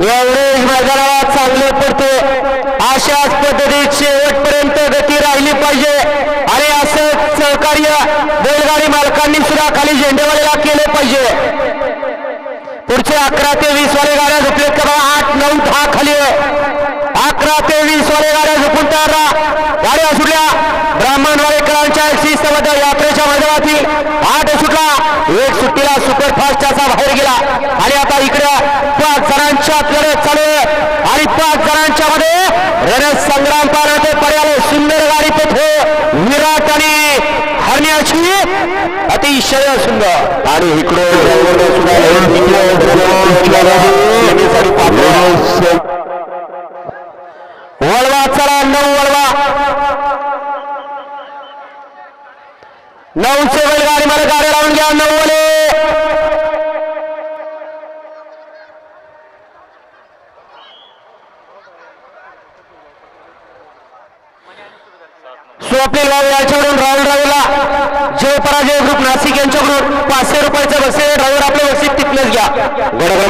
एवढेच मैदानाला चांगले पडते. अशाच पद्धतीत शेवटपर्यंत गती राहिली पाहिजे. आणि असं सहकार्य बैलगाडी मालकांनी सुद्धा खाली झेंडेवालेला केले पाहिजे. पुढचे अकरा ते वीस वाले गाड्या झोपले तेव्हा आठ नऊ दहा खाली आहे. अकरा ते वीस वाले गाड्या झोपून तयार गाड्या सुटल्या. ब्राह्मणवाडेकरांच्या शिस्तबद्ध यात्रेच्या आहे मध्ये रणसंग्राम संग्राम पर्याय सुंदर गाडी पेठे विराट आणि हरण्याची अतिशय सुंदर. आणि इकडे वळवा चला नऊ वळवा. नऊचे बैलगाडी मला गाडी लावून घ्या. नऊ वळे. स्वप्नील बाबू यांच्याकडून राहुल राहुलला जय पराजय ग्रुप नाशिक यांच्याकडून पाचशे रुपयाचं बसेल राहुल आपल्या वसीत तिथलंच घ्या.